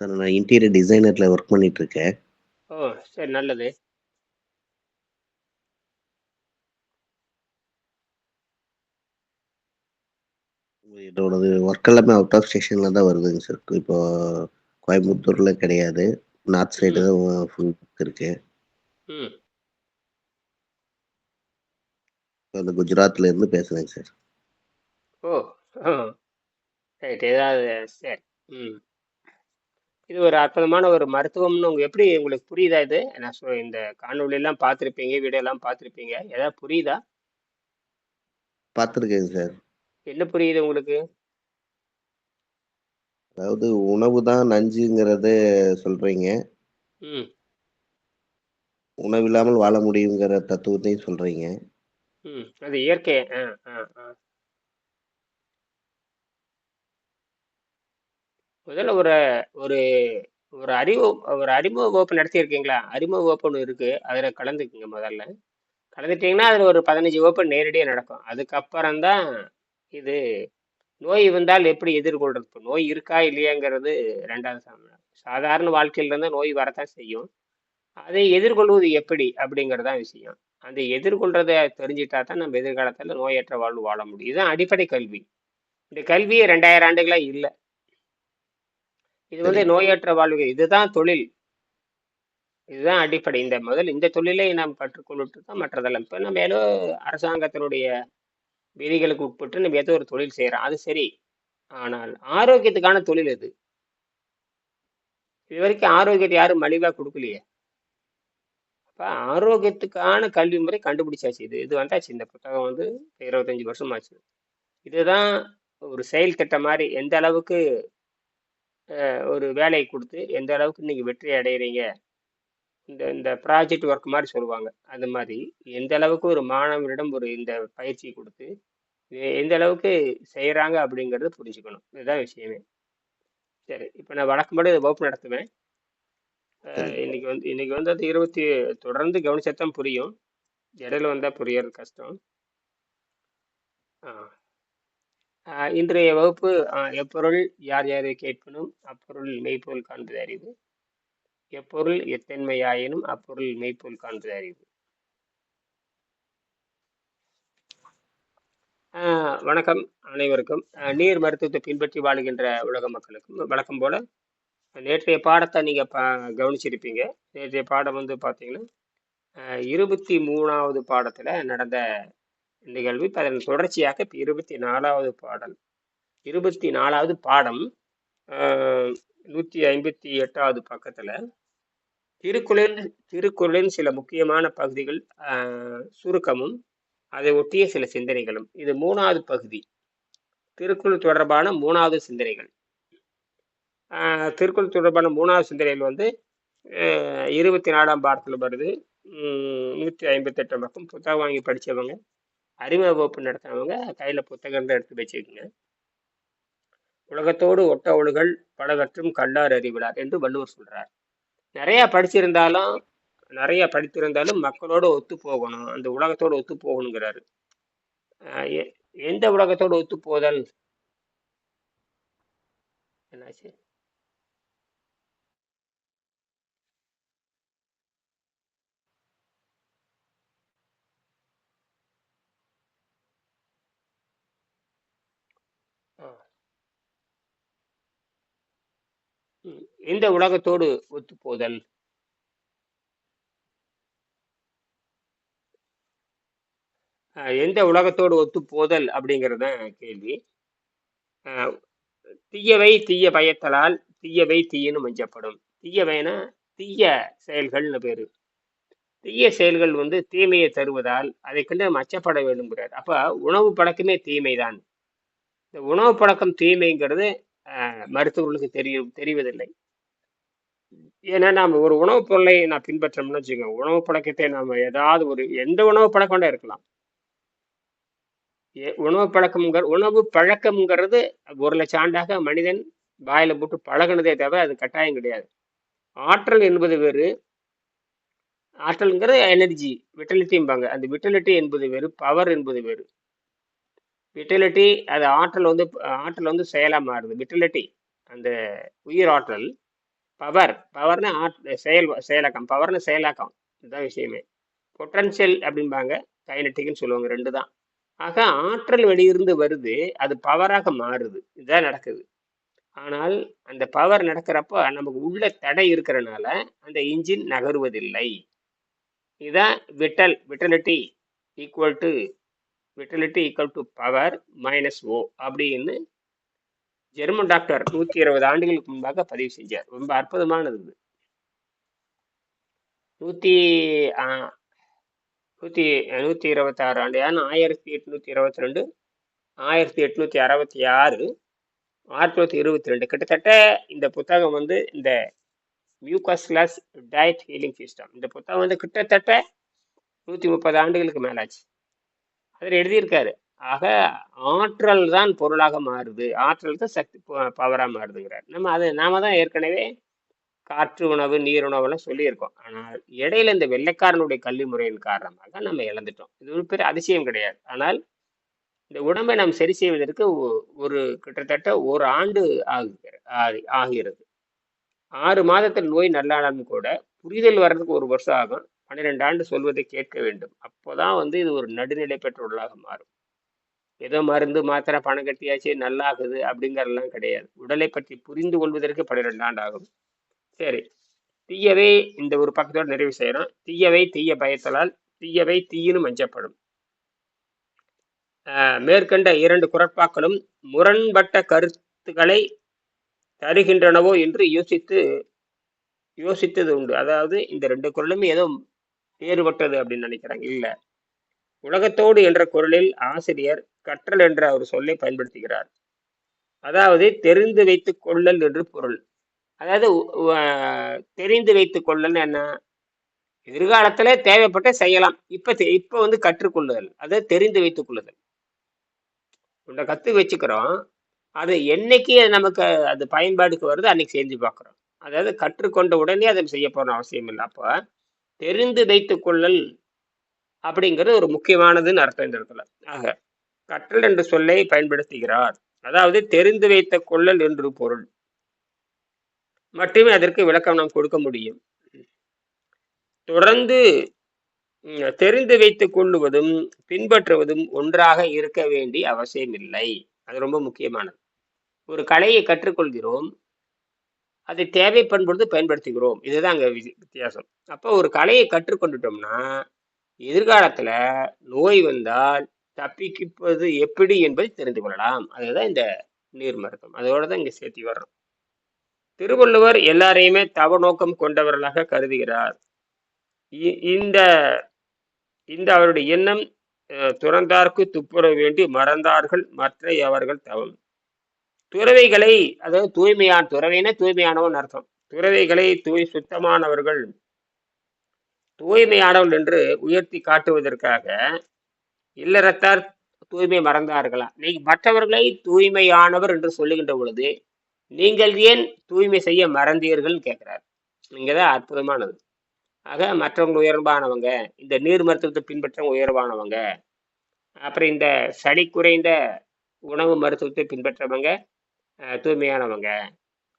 Sir நான் interior டிசைனர்ல work பண்ணிட்டு இருக்கேன். ஓ! சரி நல்லது. என்னோடது ஒர்க் எல்லாமே அவுட் ஆஃப் ஸ்டேஷன்ல தான் வருதுங்க சார். இப்போ கோயம்புத்தூர்ல கிடையாது. North side. தான் ஃபுல் இருக்கு. ம். அந்த குஜராத்ல இருந்து பேசுறேங்க சார். ஓ! ஓ! ரைட். ஏதாவது சரி. ம். இது ஒரு அற்புதமான ஒரு மருத்துவம்னு உங்க எப்படி உங்களுக்கு புரியுதா இது? நான் சொ இந்த காணொளிலாம் பார்த்திருப்பீங்க, வீடியோலாம் பார்த்திருப்பீங்க. ஏதாவது புரியுதா? பார்த்துருக்கேங்க சார். என்ன புரியுது உங்களுக்கு? அதாவது உணவு தான் நஞ்சுங்கிறத சொல்றீங்க. ம். உணவில்லாமல் வாழ முடியுங்கிற தத்துவத்தையும் சொல்றீங்க. ம். அது இயற்கை. அ, அ, அ. முதல்ல ஒரு ஒரு ஒரு அறிவு ஒரு அறிமுக வகுப்பு நடத்தியிருக்கீங்களா? அறிமுக வகுப்பு ஒன்று இருக்குது அதில் கலந்துக்குங்க முதல்ல. கலந்துட்டிங்கன்னா அதில் ஒரு 15 வகுப்பு நேரடியாக நடக்கும். அதுக்கப்புறம் தான் இது நோய் வந்தால் எப்படி எதிர்கொள்றது? நோய் இருக்கா இல்லையாங்கிறது 2வது சாமி. சாதாரண வாழ்க்கையிலேருந்து நோய் வரத்தான் செய்யும். அதை எதிர்கொள்வது எப்படி? அப்படிங்கிறதான் விஷயம். அந்த எதிர்கொள்றதை தெரிஞ்சிட்டா தான் நம்ம எதிர்காலத்தில் நோயற்ற வாழ்வு வாழ முடியும். இதுதான் அடிப்படை கல்வி. இந்த கல்வியே ரெண்டாயிரம் ஆண்டுகளாக இல்லை இது வந்து. நோயற்ற வாழ்வு இதுதான் தொழில். இதுதான் அடிப்படை. இந்த முதல் இந்த தொழிலை நாம் கற்றுக்கொண்டுட்டு தான் மற்றதெல்லாம். இப்ப நம்ம ஏதோ அரசாங்கத்தினுடைய விதிகளுக்கு உட்பட்டு நம்ம ஏதோ ஒரு தொழில் செய்றோம். அது சரி. ஆனால் ஆரோக்கியத்துக்கான தொழில் எது? இதுவரைக்கும் ஆரோக்கியத்த யாரும் மலிவா குடுக்கலையே. அப்ப ஆரோக்கியத்துக்கான கல்வி முறை கண்டுபிடிச்சாச்சு. இது இது வந்தாச்சு. இந்த புத்தகம் வந்து 25 வருஷம் ஆச்சு. இதுதான் ஒரு செயல் திட்டம் மாரி எந்த அளவுக்கு ஒரு வேலைய குடுத்து, எந்த அளவுக்கு நீங்க வெற்றி அடையறீங்க. இந்த இந்த ப்ராஜெக்ட் ஒர்க் மாரி சொல்லுவாங்க. அந்த மாரி எந்த அளவுக்கு ஒரு மாணவரிடம் ஒரு இந்த பயிற்சி குடுத்து, எந்த அளவுக்கு செய்றாங்க அப்படிங்கிறத புரிஞ்சுக்கணும். இதுதான் விஷயமே. சரி. இப்ப நான் வழக்கம்போல வகுப்பு நடத்துவேன். இன்னைக்கு வந்து இன்னைக்கு வந்து அது 20 தொடர்ந்து கவனிச்சா தான் புரியும். இடையில வந்தா புரியறது கஷ்டம். ஆ. இன்றைய வகுப்பு எப்பொருள் யார் யாரை கேட்பினும் அப்பொருள் மெய்ப்பொருள் காண்பது அறிவு. எப்பொருள் எத்தன்மையாயினும் அப்பொருள் மெய்ப்பொருள் காண்பது அறிவு. வணக்கம் அனைவருக்கும். நீர் மருத்துவத்தை பின்பற்றி வாழுகின்ற உலக மக்களுக்கும் வழக்கம் போல நேற்றைய பாடத்தை நீங்க ப கவனிச்சிருப்பீங்க. நேற்றைய பாடம் வந்து பார்த்தீங்கன்னா, இருபத்தி மூணாவது பாடத்துல நடந்த நிகழ்வு. அதன் தொடர்ச்சியாக இப்போ இருபத்தி நாலாவது பாடல். 24வது பாடம் நூற்றி ஐம்பத்தி எட்டாவது பக்கத்தில் திருக்குறளின் திருக்குறளின் சில முக்கியமான பகுதிகள் சுருக்கமும், அதை ஒட்டிய சில சிந்தனைகளும். இது மூணாவது பகுதி. திருக்குறள் தொடர்பான மூணாவது சிந்தனைகள். திருக்குறள் தொடர்பான மூணாவது சிந்தனைகள் வந்து இருபத்தி நாலாம் பாடத்தில் வருது. நூற்றி ஐம்பத்தெட்டு பக்கம். புத்தகம் வாங்கி படித்தவங்க அறிமுக வகுப்பு நடத்தினவங்க கையில் புத்தகம் எடுத்து வச்சுக்கோங்க உலகத்தோடு ஒட்ட ஒழுகல் பலவற்றும் கல்லார் அறிவிலார் என்று வள்ளுவர் சொல்கிறார் நிறையா படிச்சிருந்தாலும் நிறையா படித்திருந்தாலும் மக்களோடு ஒத்து போகணும். அந்த உலகத்தோடு ஒத்து போகணுங்கிறாரு. எ எந்த உலகத்தோடு ஒத்து போதல்? என்னாச்சு? ஆ. இந்த உலகத்தோடு ஒத்துப்போதல் எந்த உலகத்தோடு ஒத்து போதல் அப்படிங்கிறது தான் கேள்வி. தீயவை தீய பயத்தலால் தீயவை தீயன்னு மஞ்சப்படும் தீயவைனா தீய செயல்கள்னு பேரு. தீய செயல்கள் வந்து தீமையை தருவதால் அதை கண்டு நம்ம அச்சப்பட வேண்டும்ங்கிறார். அப்ப உணவு பழக்கமே தீமைதான். இந்த உணவு பழக்கம் தீமைங்கிறது மருத்துவர்களுக்கு தெரியும் தெரிவதில்லை. ஏன்னா நாம் ஒரு உணவுப் பொருளை நான் பின்பற்றோம்னு வச்சுக்கோங்க. உணவு பழக்கத்தை நாம் ஏதாவது ஒரு எந்த உணவு பழக்கம் வேணா இருக்கலாம். ஏ உணவு பழக்கம்ங்கிற உணவு பழக்கம்ங்கிறது ஒரு லட்சம் ஆண்டாக மனிதன் வாயில போட்டு பழகுனதே தவிர அது கட்டாயம் கிடையாது. ஆற்றல் என்பது வேறு. ஆற்றல்ங்கிறது எனர்ஜி விட்டலிட்டிம்பாங்க. அந்த விட்டலிட்டி என்பது வேறு, பவர் என்பது வேறு. விட்டலிட்டி அது ஆற்றல் வந்து ஆற்றல் வந்து செயலா மாறுது. விட்டலிட்டி அந்த உயிர் ஆற்றல் பவர் பவர்னு ஆட் செயல் செயலாக்கம் பவர்னு செயலாக்கம் இதுதான் விஷயமே. பொட்டன்ஷியல் அப்படிம்பாங்க கைனட்டிக்னு சொல்லுவாங்க ரெண்டு தான். ஆக ஆற்றல் வெளியிருந்து வருது அது பவராக மாறுது இதுதான் நடக்குது. ஆனால் அந்த பவர் நடக்கிறப்ப நமக்கு உள்ள தடை இருக்கிறனால அந்த இன்ஜின் நகருவதில்லை. இதுதான் vital vitality equal to vitality equal to power minus O அப்படின்னு ஜெர்மன் டாக்டர் நூற்றி இருபது ஆண்டுகளுக்கு முன்பாக பதிவு செஞ்சார். ரொம்ப அற்புதமானது இது. நூத்தி நூத்தி நூற்றி இருபத்தாறு ஆண்டு ஏன்னா ஆயிரத்தி எட்நூத்தி இருபத்தி ரெண்டு ஆயிரத்தி எட்நூத்தி அறுபத்தி ஆறு ஆயிரத்தி தொள்ளாயிரத்தி இருபத்தி ரெண்டு கிட்டத்தட்ட இந்த புத்தகம் வந்து இந்த மியூகஸ்லஸ் டயட் ஹீலிங் சிஸ்டம் இந்த புத்தகம் வந்து கிட்டத்தட்ட நூற்றி முப்பது ஆண்டுகளுக்கு மேலாச்சு. அதில் எழுதியிருக்காரு ஆக ஆற்றல் தான் பொருளாக மாறுது. ஆற்றல் தான் சக்தி பவராக மாறுதுங்கிறார். நம்ம அதை நாம தான் ஏற்கனவே காற்று உணவு நீர் உணவுலாம் சொல்லியிருக்கோம். ஆனால் இடையில இந்த வெள்ளைக்காரனுடைய கல்வி முறையின் காரணமாக நம்ம இழந்துட்டோம். இது ஒரு பெரிய அதிசயம் கிடையாது. ஆனால் இந்த உடம்பை நாம் சரி செய்வதற்கு ஒ- ஒரு கிட்டத்தட்ட ஒரு ஆண்டு ஆகுகிறது ஆகிறது. ஆறு மாதத்தில் நோய் நல்லாலும் கூட புரிதல் வர்றதுக்கு ஒரு வருஷம் ஆகும். பன்னிரெண்டு ஆண்டு சொல்வதை கேட்க வேண்டும். அப்போதான் வந்து இது ஒரு நடுநிலை பெற்ற மாறும். ஏதோ மருந்து மாத்திரை பணம் கட்டியாச்சு நல்லாகுது அப்படிங்கறதெல்லாம் கிடையாது. உடலை பற்றி புரிந்து கொள்வதற்கு பன்னிரெண்டு ஆண்டு ஆகும் சரி. தீயவை இந்த ஒரு பக்கத்தோடு நிறைவு செய்கிறோம் தீயவை தீய பயத்தலால் தீயவை தீயினும் அஞ்சப்படும். ஆஹ் மேற்கண்ட இரண்டு குரட்பாக்களும் முரண்பட்ட கருத்துக்களை தருகின்றனவோ என்று யோசித்து யோசித்தது உண்டு. அதாவது இந்த ரெண்டு குரலுமே ஏதோ வேறுபட்டது அப்படின்னு நினைக்கிறாங்க. இல்லை. உலகத்தோடு என்ற குரலில் ஆசிரியர் கற்றல் என்ற ஒரு சொல்லை பயன்படுத்துகிறார். அதாவது தெரிந்து வைத்து கொள்ளல் என்று பொருள். அதாவது தெரிந்து வைத்து கொள்ளல் என்ன? எதிர்காலத்துல தேவைப்பட்ட செய்யலாம். இப்ப இப்ப வந்து கற்றுக்கொள்ளுதல். அதாவது தெரிந்து வைத்துக் கொள்ளுதல். உன்னை கத்து வச்சுக்கிறோம். அது என்னைக்கு நமக்கு அது பயன்பாடுக்கு வருது அன்னைக்கு செஞ்சு பார்க்குறோம் அதாவது கற்றுக்கொண்ட உடனே அதை செய்ய போற அவசியம் இல்லை. அப்போ தெரிந்து வைத்துக் கொள்ளல் அப்படிங்கிறது ஒரு முக்கியமானதுன்னு அர்த்தம் இந்த இடத்துல. ஆக கற்றல் என்ற சொல்லை பயன்படுத்துகிறார். அதாவது தெரிந்து வைத்த கொள்ளல் என்று பொருள். மட்டுமே அதற்கு விளக்கம் நாம் கொடுக்க முடியும். தொடர்ந்து தெரிந்து வைத்துக் கொள்ளுவதும் பின்பற்றுவதும் ஒன்றாக இருக்க வேண்டிய அவசியமில்லை. அது ரொம்ப முக்கியமானது. ஒரு கலையை கற்றுக்கொள்கிறோம். அதை தேவைப்படும்பொழுது பயன்படுத்துகிறோம். இதுதான் அங்க வி- வித்தியாசம். அப்போ ஒரு கலையை கற்றுக்கொண்டுட்டோம்னா எதிர்காலத்துல நோய் வந்தால் தப்பிக்குப்பது எப்படி என்பதை தெரிந்து கொள்ளலாம். அதுதான் இந்த நீர் மருத்துவம். அதோட தான் இங்க சேர்த்தி வர்றோம். திருவள்ளுவர் எல்லாரையுமே தவ நோக்கம் கொண்டவர்களாக கருதுகிறார். இ- இந்த இந்த அவருடைய எண்ணம் அஹ், துறந்தார்க்கு துப்புற வேண்டி மறந்தார்கள் மற்ற அவர்கள் தவம். துறவைகளை அதாவது தூய்மையான துறவைனா தூய்மையானவன் அர்த்தம். துறவைகளை தூய் சுத்தமானவர்கள் தூய்மையானவள் என்று உயர்த்தி காட்டுவதற்காக இல்லறத்தார் தூய்மை மறந்தார்களா? நீ மற்றவர்களை தூய்மையானவர் என்று சொல்லுகின்ற பொழுது நீங்கள் ஏன் தூய்மை செய்ய மறந்தீர்கள் கேட்கிறார். இங்கதான் அற்புதமானது. ஆக மற்றவங்க உயர்வானவங்க இந்த நீர் மருத்துவத்தை பின்பற்றவங்க உயர்வானவங்க அப்புறம் இந்த சளி குறைந்த உணவு மருத்துவத்தை பின்பற்றவங்க தூய்மையானவங்க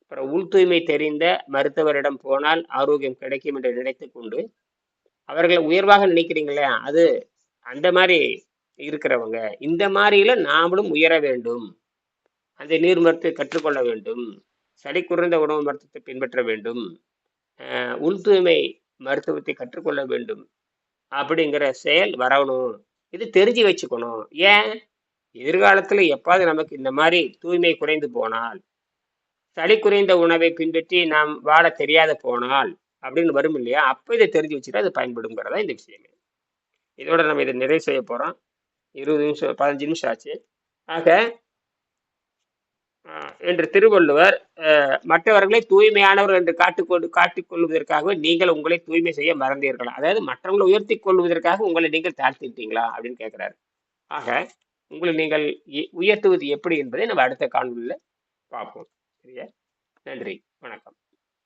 அப்புறம் உள் தூய்மை தெரிந்த மருத்துவரிடம் போனால் ஆரோக்கியம் கிடைக்கும் என்று நினைத்து கொண்டு அவர்களை உயர்வாக நினைக்கிறீங்களே அது அந்த மாதிரி இருக்கிறவங்க. இந்த மாதிரியில நாமளும் உயர வேண்டும். அந்த நீர் மருத்துவத்தை கற்றுக்கொள்ள வேண்டும். சளி குறைந்த உணவு மருத்துவத்தை பின்பற்ற வேண்டும். உள் தூய்மை மருத்துவத்தை கற்றுக்கொள்ள வேண்டும். அப்படிங்கிற செயல் வரணும். இது தெரிஞ்சு வச்சுக்கணும். ஏன்? எதிர்காலத்துல எப்பாவது நமக்கு இந்த மாதிரி தூய்மை குறைந்து போனால் சளி குறைந்த உணவை பின்பற்றி நாம் வாழ தெரியாத போனால் அப்படின்னு வரும் இல்லையா? அப்போ இதை தெரிஞ்சு வச்சுட்டு அது பயன்படுங்கிறதா இந்த விஷயமே. இதோட நம்ம இதை நிறைவு செய்ய போறோம். இருபது நிமிஷம் பதினஞ்சு நிமிஷம் ஆச்சு. ஆக ஆஹ், என்று திருவள்ளுவர் மற்றவர்களை தூய்மையானவர்கள் என்று காட்டுக்கொண்டு காட்டிக்கொள்வதற்காக நீங்கள் உங்களை தூய்மை செய்ய மறந்தீர்களா. அதாவது மற்றவங்களை உயர்த்தி கொள்வதற்காக உங்களை நீங்கள் தாழ்த்திட்டீங்களா? அப்படின்னு கேட்கிறாரு. ஆக உங்களை நீங்கள் உயர்த்துவது எப்படி என்பதை நம்ம அடுத்த காணொலியில் பார்ப்போம். சரியா? நன்றி. வணக்கம்.